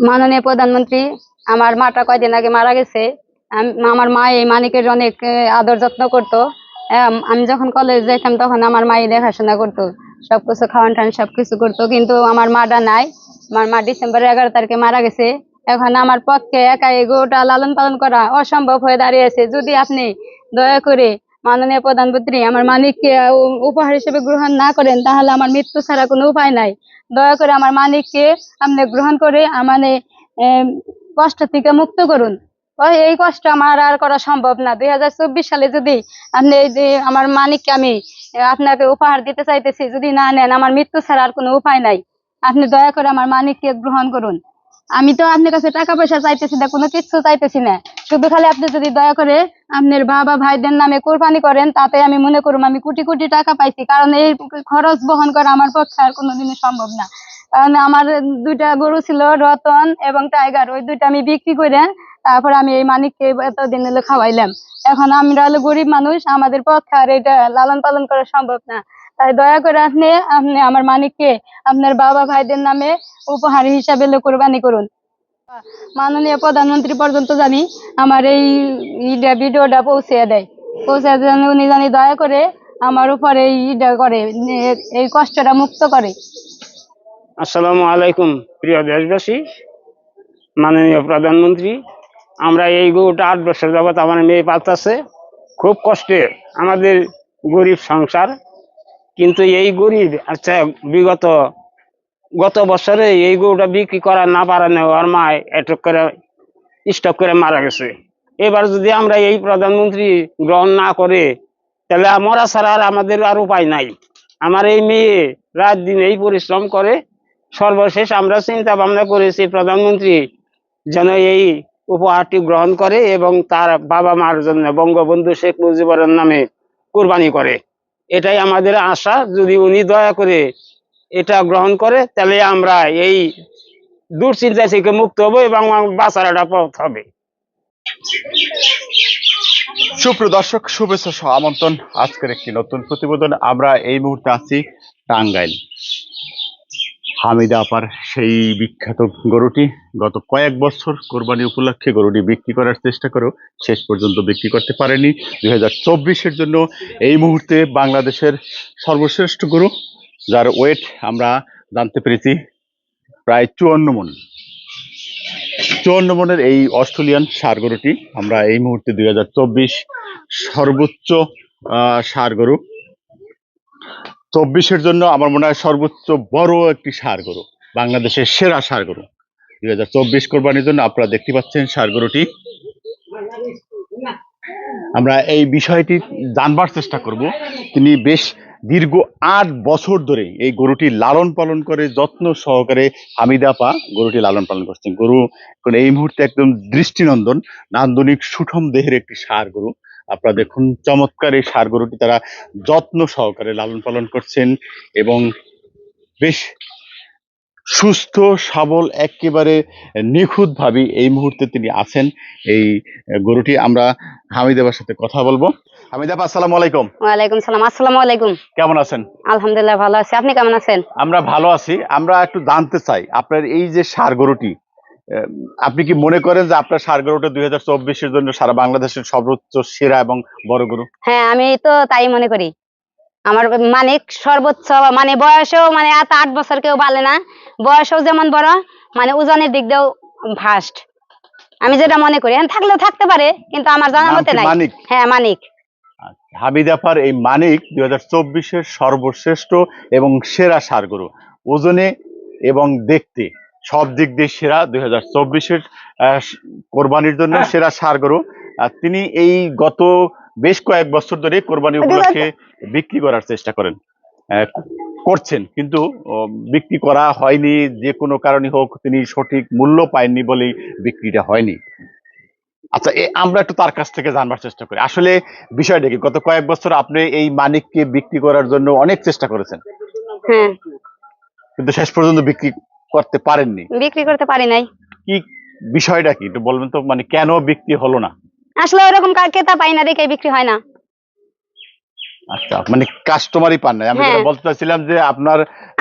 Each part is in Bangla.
মাননীয় প্রধানমন্ত্রী আমার মাটা কয়দিন আগে মারা গেছে। আম- আমার মা এই মানিকের অনেক আদর যত্ন করতো। আম, যখন কলেজ যেতাম তখন আমার মাই দেখাশোনা করতো সবকিছু খাওয়ান টান সবকিছু করতো কিন্তু আমার মাটা নাই। আমার মা ডিসেম্বর এগারো তারিখে মারা গেছে। এখন আমার পক্ষে একা এই গরুটা লালন পালন করা অসম্ভব হয়ে দাঁড়িয়েছে। যদি আপনি দয়া করে মাননীয় প্রধানমন্ত্রী, আমার মানিককে উপহার হিসেবে গ্রহণ না করেন, তাহলে আমার মৃত্যু ছাড়া কোনো উপায় নাই। দয়া করে আমার মানিককে আপনি গ্রহণ করে আমার কষ্ট থেকে মুক্ত করুন। এই কষ্ট আমার আর করা সম্ভব না। দুই হাজার চব্বিশ সালে যদি আপনি এই যে আমার মানিককে আমি আপনাকে উপহার দিতে চাইতেছি, যদি না নেন, আমার মৃত্যু ছাড়া আর কোনো উপায় নাই। আপনি দয়া করে আমার মানিককে গ্রহণ করুন। আমি তো আপনার কাছে টাকা পয়সা চাইতেছি না, কোনো কিছু চাইতেছি না। শুধু খালি আপনি যদি দয়া করে আপনার বাবা ভাইদের নামে কোরবানি করেন, তাতে আমি মনে করুম আমি কোটি কোটি টাকা পাইছি। কারণ এই খরচ বহন করা আমার পক্ষে আর কোনোদিনই সম্ভব না। কারণ আমার দুইটা গরু ছিল, রতন এবং টাইগার, ওই দুইটা আমি বিক্রি করে তারপর আমি এই মানিককে এতদিন হলো খাওয়াইলাম। এখন আমরা হলো গরিব মানুষ, আমাদের পক্ষে আর এটা লালন পালন করা সম্ভব না। তাই দয়া করে আপনি আপনি আমার মানিককে আপনার বাবা ভাইদের নামে উপহার হিসাবে কোরবানি করুন। মাননীয় প্রধানমন্ত্রী পর্যন্ত জানি আমার এই ভিডিওটা পৌঁছে দেয়। পৌঁছে উনি জানি দয়া করে আমার উপরে এই ইটা করে এই কষ্টটা মুক্ত করে। আসসালামু আলাইকুম, প্রিয় দেশবাসী, মাননীয় প্রধানমন্ত্রী, আমরা এই গরুটা আট বছর যাবত আমার মেয়ে পালতাছে। খুব কষ্টে আমাদের গরিব সংসার। কিন্তু এই গরিব আচ্ছা বিগত গত বছরে এই গরুটা বিক্রি করা না পারানো ওর মা এটক করে স্টক করে মারা গেছে। এবার যদি আমরা এই প্রধানমন্ত্রী গ্রহণ না করে, তাহলে মরা ছাড়া আর আমাদের আর উপায় নাই। আমার এই মেয়ে রাত দিন এই পরিশ্রম করে, সর্বশেষ আমরা চিন্তা ভাবনা করেছি প্রধানমন্ত্রী যেন এই উপহারটি গ্রহণ করে এবং তার বাবা মার জন্য বঙ্গবন্ধু শেখ মুজিবুর নামে কোরবানি করে। এটাই আমাদের আশা। যদি উনি দয়া করে এটা গ্রহণ করে, তাহলে আমরা এই দুশ্চিন্তা থেকে মুক্ত হব এবং বাঁচার একটা পথ হবে। সুপ্রিয় দর্শক, শুভেচ্ছা আমন্ত্রণ। আজকের একটি নতুন প্রতিবেদন, আমরা এই মুহূর্তে আছি টাঙ্গাইল। হামিদা আপার সেই বিখ্যাত গরুটি গত কয়েক বছর কোরবানি উপলক্ষে গরুটি বিক্রি করার চেষ্টা করেও শেষ পর্যন্ত বিক্রি করতে পারেনি। দুই হাজার চব্বিশের জন্য এই মুহূর্তে বাংলাদেশের সর্বশ্রেষ্ঠ গরু, যার ওয়েট আমরা জানতে পেরেছি প্রায় চুয়ান্ন মন। চুয়ান্ন মনের এই অস্ট্রেলিয়ান সার গরুটি, আমরা এই মুহূর্তে দুই হাজার চব্বিশ সর্বোচ্চ সার গরু। চব্বিশের জন্য আমার মনে হয় সর্বোচ্চ বড় একটি সার গরু, বাংলাদেশের সেরা সার গরু। দুই হাজার চব্বিশ কোরবানির জন্য আপনারা দেখতে পাচ্ছেন সার গরুটি। আমরা এই বিষয়টি জানবার চেষ্টা করব। তিনি বেশ দীর্ঘ আট বছর ধরে এই গরুটি লালন পালন করে, যত্ন সহকারে হামিদা পা গরুটি লালন পালন করছেন। গরু এই মুহূর্তে একদম দৃষ্টিনন্দন, নান্দনিক সুঠম দেহের একটি সার গরু। আপনারা দেখুন চমৎকার এই সার গরুটি তারা যত্ন সহকারে লালন পালন করছেন এবং বেশ সুস্থ সবল একেবারে নিখুঁত ভাবে এই মুহূর্তে তিনি আছেন। এই গরুটি আমরা হামিদাবার সাথে কথা বলব। হামিদাবা আসসালামু আলাইকুম। ওয়ালাইকুম সালাম আসসালামু আলাইকুম। কেমন আছেন? আলহামদুলিল্লাহ ভালো আছি আপনি কেমন আছেন? আমরা ভালো আছি। আমরা একটু জানতে চাই আপনার এই যে সার গরুটি আপনি কি মনে করেন যে আপনার সার গরুটা দুই হাজার চব্বিশের জন্য সারা বাংলাদেশের সর্বোচ্চ সেরা এবং বড় গরু? হ্যাঁ আমি তো তাই মনে করি। আমার মানে সর্বোচ্চ মানে বয়সেও মানে এত আট বছর কেউ বলে না। বয়সেও যেমন বড় মানে ওজনের দিক দিয়েও ফার্স্ট আমি যেটা মনে করি এখন থাকলেও থাকতে পারে কিন্তু আমার জানা মতে নাই। মানিক? হ্যাঁ মানিক। হামিদাফার এই মানিক দুই হাজার চব্বিশের সর্বশ্রেষ্ঠ এবং সেরা সার গরু। ওজনে এবং দেখতে সব দিক দিয়ে সেরা দুই হাজার চব্বিশের কোরবানির জন্য সেরা সার গরু আর তিনি এই গত বেশ কয়েক বছর ধরে কোরবানি উপলক্ষে বিক্রি করার চেষ্টা করেন। করছেন কিন্তু বিক্রি করা হয়নি যে কোনো কারণে হোক তিনি সঠিক মূল্য পাননি বলেই বিক্রিটা হয়নি। আচ্ছা আমরা একটু তার কাছ থেকে জানবার চেষ্টা করি। আসলে বিষয়টা কি? গত কয়েক বছর আপনি এই মানিককে বিক্রি করার জন্য অনেক চেষ্টা করেছেন। হ্যাঁ। কিন্তু শেষ পর্যন্ত বিক্রি করতে পারেননি। বিক্রি করতে পারি নাই। কি বিষয়টা কি? একটু বলবেন তো মানে কেন বিক্রি হলো না? আসলে ওরকম কার ক্রেতা পাই না দেখে বিক্রি হয় না। আচ্ছা মানে কাস্টমারই পান না আমি হ্যাঁ। যেটা বলতে চাচ্ছিলাম যে আপনার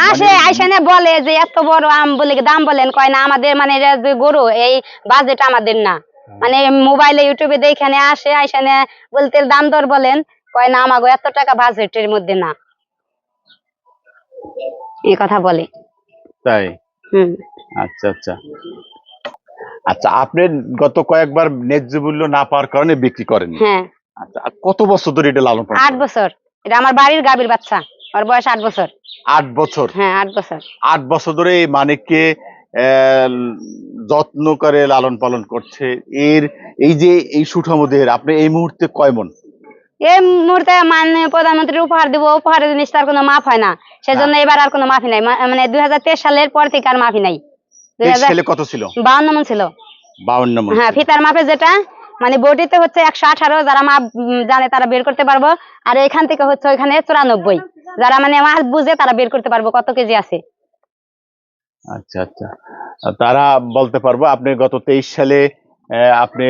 আসে মানে- আইসানে বলে যে এত বড় আম বলে দাম বলেন? কয় না আমাদের মানে এটা যে গরু এই বাজেট আমাদের না। মানে মোবাইলে ইউটিউবে দেখেনে আসে আইসানে বলতে দাম দর বলেন। কয় না আমাগো এত টাকা বাজেটের মধ্যে না। এই কথা বলে। তাই? আচ্ছা আচ্ছা। আচ্ছা আপনি গত কয়েকবার ন্যায্য মূল্য না পাওয়ার কারণে বিক্রি করেন হ্যাঁ। আচ্ছা কত বছর ধরে এটা লালন পালন আট বছর। এটা আমার বাড়ির গাভীর বাচ্চা। ওর বয়স আট বছর। আট বছর? হ্যাঁ আট বছর। আট বছর ধরে এই মানিককে যত্ন করে লালন পালন করছে। এর এই যে এই সুঠাম দেহের আপনি এই মুহূর্তে কয় মন? এই মুহূর্তে মাননীয় প্রধানমন্ত্রী উপহার দিব উপহারের জিনিস তার কোনো মাপ হয় না। সেজন্য এবার আর কোনো মাফি নাই। মানে দুই সালের পর থেকে আর মাফি নাই। কত ছিল? বাউন্ন মন ছিল। বাউন্ন মন হ্যাঁ ফিতার মাপে যেটা মানে বডিতে হচ্ছে একশো আঠারো যারা মাপ জানে তারা বের করতে পারব। আর এখান থেকে হচ্ছে ওইখানে চুরানব্বই। যারা মানে মাপ বুঝে তারা বের করতে পারব কত কেজি আছে। আচ্ছা আচ্ছা। তারা বলতে পারব আপনি গত তেইশ সালে আপনি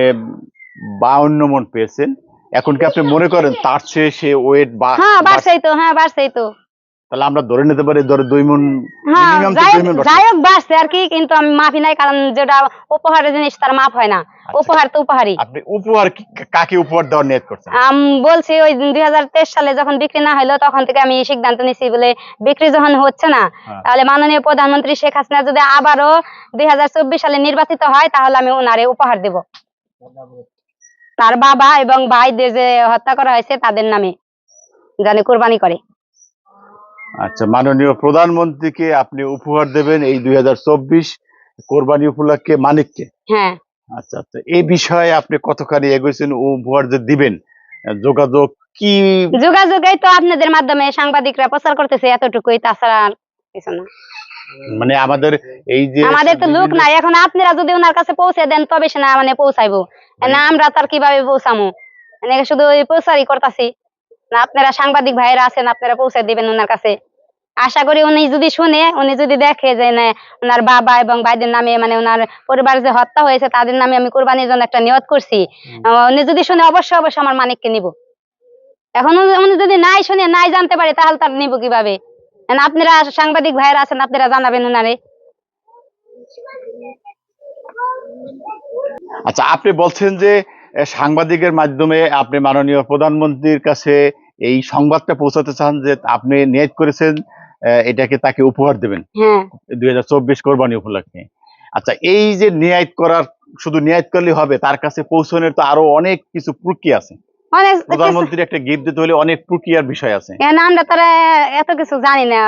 বাউন্ন মন পেয়েছেন। এখন কি আপনি মনে করেন তার চেয়ে সে ওয়েট বা হ্যাঁ বাড়ছেই তো হ্যাঁ বাড়ছেই তো। তাহলে আমরা ধরে নিতে পারি ধরে দুই মন হ্যাঁ মিনিমাম যাই মন হোক বাড়ছে। আর কি কিন্তু আমি মাফি নাই কারণ যেটা উপহারের জিনিস তার মাপ হয় না। উপহার তো উপহারই। আপনি উপহার কাকে উপহার দেওয়ার নিয়ত করছেন? আম বলছি ওই দুই সালে যখন বিক্রি না হলো তখন থেকে আমি সিদ্ধান্ত নিছি বলে বিক্রি যখন হচ্ছে না হ্যাঁ। তাহলে মাননীয় প্রধানমন্ত্রী শেখ হাসিনা যদি আবারও দুই হাজার চব্বিশ সালে নির্বাচিত হয় তাহলে আমি ওনারে উপহার দেব। তার বাবা এবং ভাইদের যে হত্যা করা হয়েছে তাদের নামে জানে কোরবানি করে। আচ্ছা মাননীয় প্রধানমন্ত্রীকে আপনি উপহার দেবেন এই দুই কোরবানি উপলক্ষে মানিককে। হ্যাঁ। আচ্ছা আচ্ছা এই বিষয়ে আপনি কতখানি এগোছেন ও উপহার যে দিবেন? যোগাযোগ কি? যোগাযোগই তো আপনাদের মাধ্যমে সাংবাদিকরা প্রচার করতেছে এতটুকুই তাছাড়া কিছু না। মানে আমাদের এই যে আমাদের তো লোক নাই এখন আপনারা যদি ওনার কাছে পৌঁছে দেন তবে সে না মানে পৌঁছাইবো। না আমরা তার কীভাবে পৌঁছামু? মানে শুধু ওই প্রচারই করতেছি। না আপনারা সাংবাদিক ভাইয়েরা আছেন আপনারা পৌঁছে দিবেন ওনার কাছে। আশা করি উনি যদি শুনে উনি যদি দেখে যে না ওনার বাবা এবং ভাইদের নামে মানে ওনার পরিবার যে হত্যা হয়েছে তাদের নামে আমি কোরবানির জন্য একটা নিয়ত করছি। উনি যদি শুনে অবশ্যই অবশ্যই আমার মানিককে নিব। এখন উনি- যদি নাই শুনে নাই জানতে পারে তাহলে তার নিব কীভাবে? আপনারা সাংবাদিক ভাইয়েরা আছেন আপনারা জানাবেন ওনারে আচ্ছা আপনি বলছেন যে সাংবাদিকের মাধ্যমে আপনি মাননীয় প্রধানমন্ত্রীর কাছে এই সংবাদটা পৌঁছাতে চান যে আপনি নিয়ত করেছেন আহ, এটাকে তাকে উপহার দেবেন? হ্যাঁ। দুই হাজার চব্বিশ কোরবানি উপলক্ষে। আচ্ছা এই যে নিয়াত করার শুধু নিয়াত করলে হবে তার কাছে পৌঁছানোর তো আরও অনেক কিছু প্রক্রিয়া আছে। অনেক প্রধানমন্ত্রীর একটা গিফট দিতে হলে অনেক প্রক্রিয়ার বিষয় আছে। এখন আমরা তারা এত কিছু জানি না।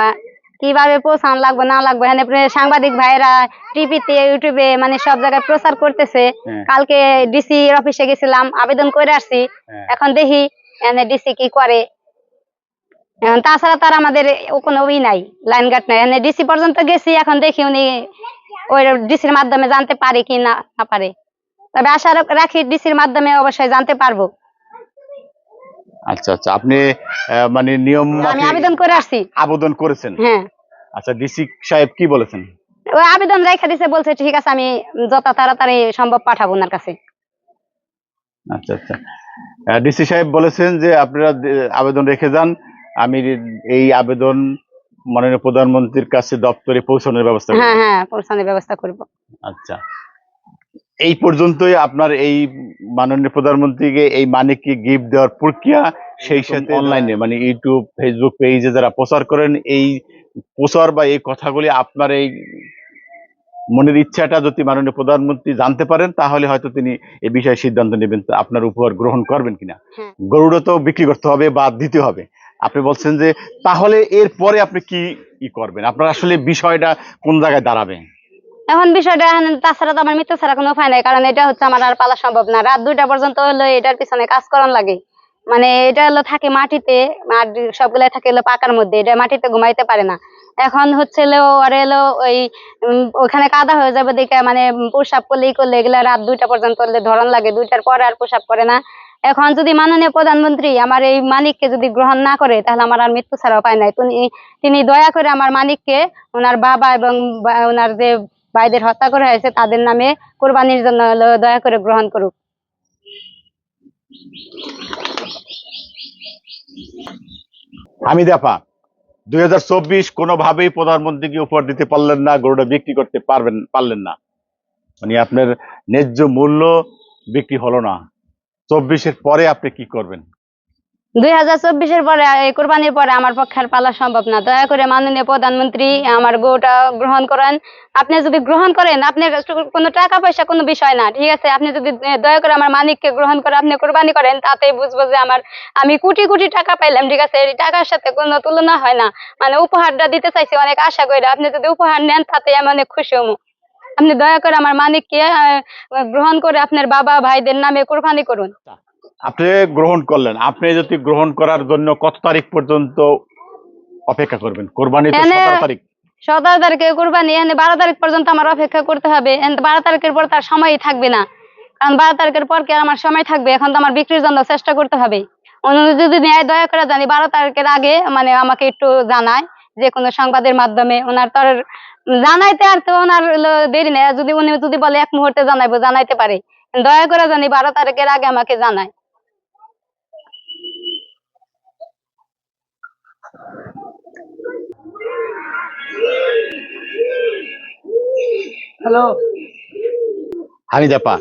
কীভাবে পৌঁছানো লাগবে না লাগবে এখানে সাংবাদিক ভাইরা টিভিতে ইউটিউবে মানে সব জায়গায় প্রচার করতেছে। হ্যাঁ। কালকে ডিসি অফিসে গেছিলাম আবেদন করে আসছি। হ্যাঁ। এখন দেখি ডিসি কি করে। তাছাড়া তার আমাদের কোনো ই নাই লাইন গার্ড নাই। এখানে ডিসি পর্যন্ত গেছি এখন দেখি উনি ওই ডিসির মাধ্যমে জানতে পারে কি না না পারে। তবে আশা রাখি ডিসির মাধ্যমে অবশ্যই জানতে পারব। আচ্ছা আচ্ছা। আপনি মানে নিয়ম আমি আবেদন করে আসছি। আবেদন করেছেন? হ্যাঁ। আচ্ছা ডিসি সাহেব কি বলেছেন? ওই আবেদন রেখে দিছে বলছে ঠিক আছে আমি যত তাড়াতাড়ি সম্ভব পাঠাবো ওনার কাছে। আচ্ছা আচ্ছা। ডিসি সাহেব বলেছেন যে আপনারা আবেদন রেখে যান। আমি এই আবেদন মাননীয় প্রধানমন্ত্রীর কাছে দপ্তরে পৌঁছানোর ব্যবস্থা। হ্যাঁ হ্যাঁ পৌঁছানোর ব্যবস্থা করব। আচ্ছা। এই পর্যন্তই আপনার এই মাননীয় প্রধানমন্ত্রীকে এই মানিককে গিফট দেওয়ার প্রক্রিয়া সেই সাথে অনলাইনে মানে ইউটিউব ফেসবুক পেজে যারা প্রচার করেন এই প্রচার বা এই কথাগুলি আপনার এই মনের ইচ্ছাটা যদি মাননীয় প্রধানমন্ত্রী জানতে পারেন তাহলে হয়তো তিনি এই বিষয়ে সিদ্ধান্ত নেবেন আপনার উপহার গ্রহণ করবেন কিনা। হ্যাঁ। গরুটা তো বিক্রি করতে হবে বা দিতে হবে। আপনি বলছেন যে তাহলে এর পরে আপনি কি ই করবেন? আপনার আসলে বিষয়টা কোন জায়গায় দাঁড়াবে? এখন বিষয়টা তাছাড়া তো আমার মৃত্যু ছাড়া কোনো উপায় নাই, কারণ এটা হচ্ছে আমার আর পালা সম্ভব না। রাত দুইটা পর্যন্ত হলো এটার পিছনে কাজ করান লাগে। মানে এটা হলো থাকে মাটিতে মাটি সবগুলাই থাকে হলো পাকার মধ্যে, এটা মাটিতে ঘুমাইতে পারে না। এখন হচ্ছে ওর এলো ওই ওখানে কাদা হয়ে যাবে দেখে মানে প্রসাব করলেই করলে এগুলা রাত দুইটা পর্যন্ত হলে ধরন লাগে, দুইটার পরে আর প্রসাব করে না। এখন যদি মাননীয় প্রধানমন্ত্রী আমার এই মালিককে যদি গ্রহণ না করে, তাহলে আমার আর মৃত্যু ছাড়া উপায় নাই। তিনি দয়া করে আমার মানিককে, ওনার বাবা এবং ওনার যে ভাইদের হত্যা করা হয়েছে, তাদের নামে কোরবানির জন্য দয়া করে গ্রহণ করুক। হামিদাফা দুই হাজার চব্বিশ কোনোভাবেই প্রধানমন্ত্রীকে উপহার দিতে পারলেন না, গরুটা বিক্রি করতে পারবেন, পারলেন না। মানে আপনার ন্যায্য মূল্য বিক্রি হলো না। চব্বিশের পরে আপনি কি করবেন? দুই হাজার চব্বিশের পরে কোরবানির পরে আমার পক্ষে আর পালা সম্ভব না। দয়া করে মাননীয় প্রধানমন্ত্রী আমার গরুটা গ্রহণ করেন। আপনি যদি গ্রহণ করেন আপনার কাছে কোনো টাকা পয়সা কোনো বিষয় না, ঠিক আছে? আপনি যদি দয়া করে আমার মানিককে গ্রহণ করে আপনি কোরবানি করেন, তাতেই বুঝব যে আমার, আমি কোটি কোটি টাকা পাইলাম, ঠিক আছে? এই টাকার সাথে কোনো তুলনা হয় না। মানে উপহারটা দিতে চাইছি, অনেক আশা করে আপনি যদি উপহার নেন তাতে আমি অনেক খুশি হব আপনি দয়া করে আমার মানিককে গ্রহণ করে আপনার বাবা, ভাইদের নামে কোরবানি করুন। আপনি গ্রহণ করলেন। আপনি যদি গ্রহণ করার জন্য কত তারিখ পর্যন্ত অপেক্ষা করবেন? কোরবানি সতেরো তারিখ। সতেরো তারিখে কোরবানি এখানে বারো তারিখ পর্যন্ত আমার অপেক্ষা করতে হবে। বারো তারিখের পর তার সময়ই থাকবে না। কারণ বারো তারিখের পর কি আমার সময় থাকবে? এখন তো আমার বিক্রির জন্য চেষ্টা করতে হবে। যদি ন্যায় দয়া করে জানি বারো তারিখের আগে মানে আমাকে একটু জানায় যে কোনো সংবাদের মাধ্যমে। ওনার তো জানাইতে আর তো ওনার দেরি নেই। যদি উনি যদি বলে এক মুহূর্তে জানাইবো জানাইতে পারে। দয়া করে জানি বারো তারিখের আগে আমাকে জানায়। হ্যালো। হামিদাপা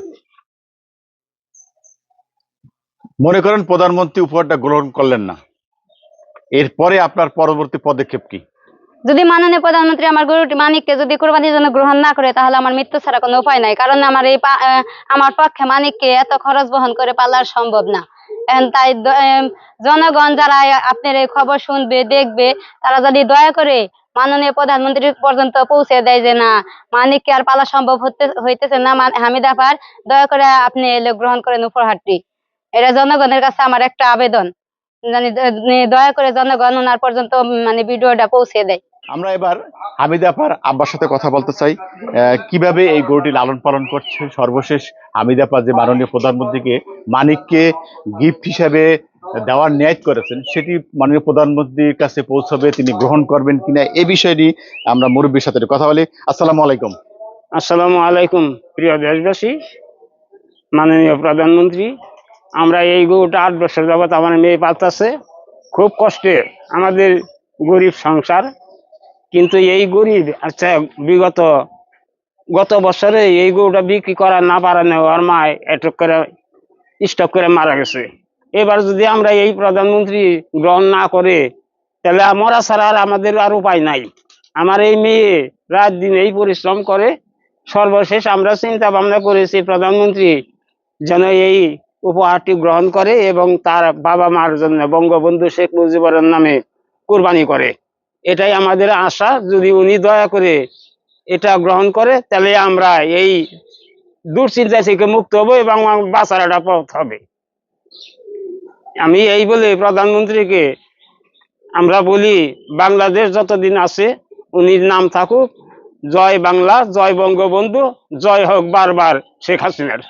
মনে করেন প্রধানমন্ত্রী উপহারটা গ্রহণ করলেন না। এরপরে আপনার পরবর্তী পদক্ষেপ কি? যদি মাননীয় প্রধানমন্ত্রী আমার গরুটি মানিককে যদি কোরবানির জন্য গ্রহণ না করে তাহলে আমার মৃত্যু ছাড়া কোনো উপায় নাই কারণ আমার এই আমার পক্ষে মানিককে এত খরচ বহন করে পালার সম্ভব না। তাই জনগণ যারা আপনার এই খবর শুনবে, দেখবে, তারা যদি দয়া করে মাননীয় প্রধানমন্ত্রী পর্যন্ত পৌঁছে দেয় যে না মানিককে আর পালা সম্ভব হতে, হইতেছে না হামিদাফার দয়া করে আপনি এলে গ্রহণ করেন উপহারটি। এটা জনগণের কাছে আমার একটা আবেদন। জানি দয়া করে জনগণ ওনার পর্যন্ত মানে ভিডিওটা পৌঁছে দেয়। আমরা এবার হামিদাপার আব্বার সাথে কথা বলতে চাই। কীভাবে এই গরুটি লালন পালন করছে? সর্বশেষ হামিদাপা যে মাননীয় প্রধানমন্ত্রীকে মানিককে গিফট হিসাবে দেওয়ার ন্যায় করেছেন, সেটি মাননীয় প্রধানমন্ত্রীর কাছে পৌঁছাবে, তিনি গ্রহণ করবেন কিনা এই বিষয়টি আমরা মুরব্বীর সাথে কথা বলি। আসসালামু আলাইকুম। আসসালামু আলাইকুম, প্রিয় দেশবাসী, মাননীয় প্রধানমন্ত্রী। আমরা এই গরুটা আট বছর যাবৎ আমার মেয়ে পালতাছে। খুব কষ্টের আমাদের গরিব সংসার কিন্তু এই গরিব আচ্ছা বিগত গত বছরে এই গরুটা বিক্রি করা না পারানো আর মা এটক করে স্টক করে মারা গেছে। এবার যদি আমরা এই প্রধানমন্ত্রী গ্রহণ না করে, তাহলে আমরা ছাড়া আর আমাদের আর উপায় নাই। আমার এই মেয়ে রাত দিন এই পরিশ্রম করে, সর্বশেষ আমরা চিন্তা ভাবনা করেছি প্রধানমন্ত্রী যেন এই উপহারটি গ্রহণ করে এবং তার বাবা মার জন্য বঙ্গবন্ধু শেখ মুজিবুর নামে কুরবানি করে। এটাই আমাদের আশা। যদি উনি দয়া করে এটা গ্রহণ করে, তাহলে আমরা এই দুশ্চিন্তা থেকে মুক্ত হব এবং বাঁচার একটা পথ হবে। আমি এই বলে প্রধানমন্ত্রীকে আমরা বলি, বাংলাদেশ যতদিন আছে উনির নাম থাকুক। জয় বাংলা, জয় বঙ্গবন্ধু, জয় হোক বারবার শেখ হাসিনার।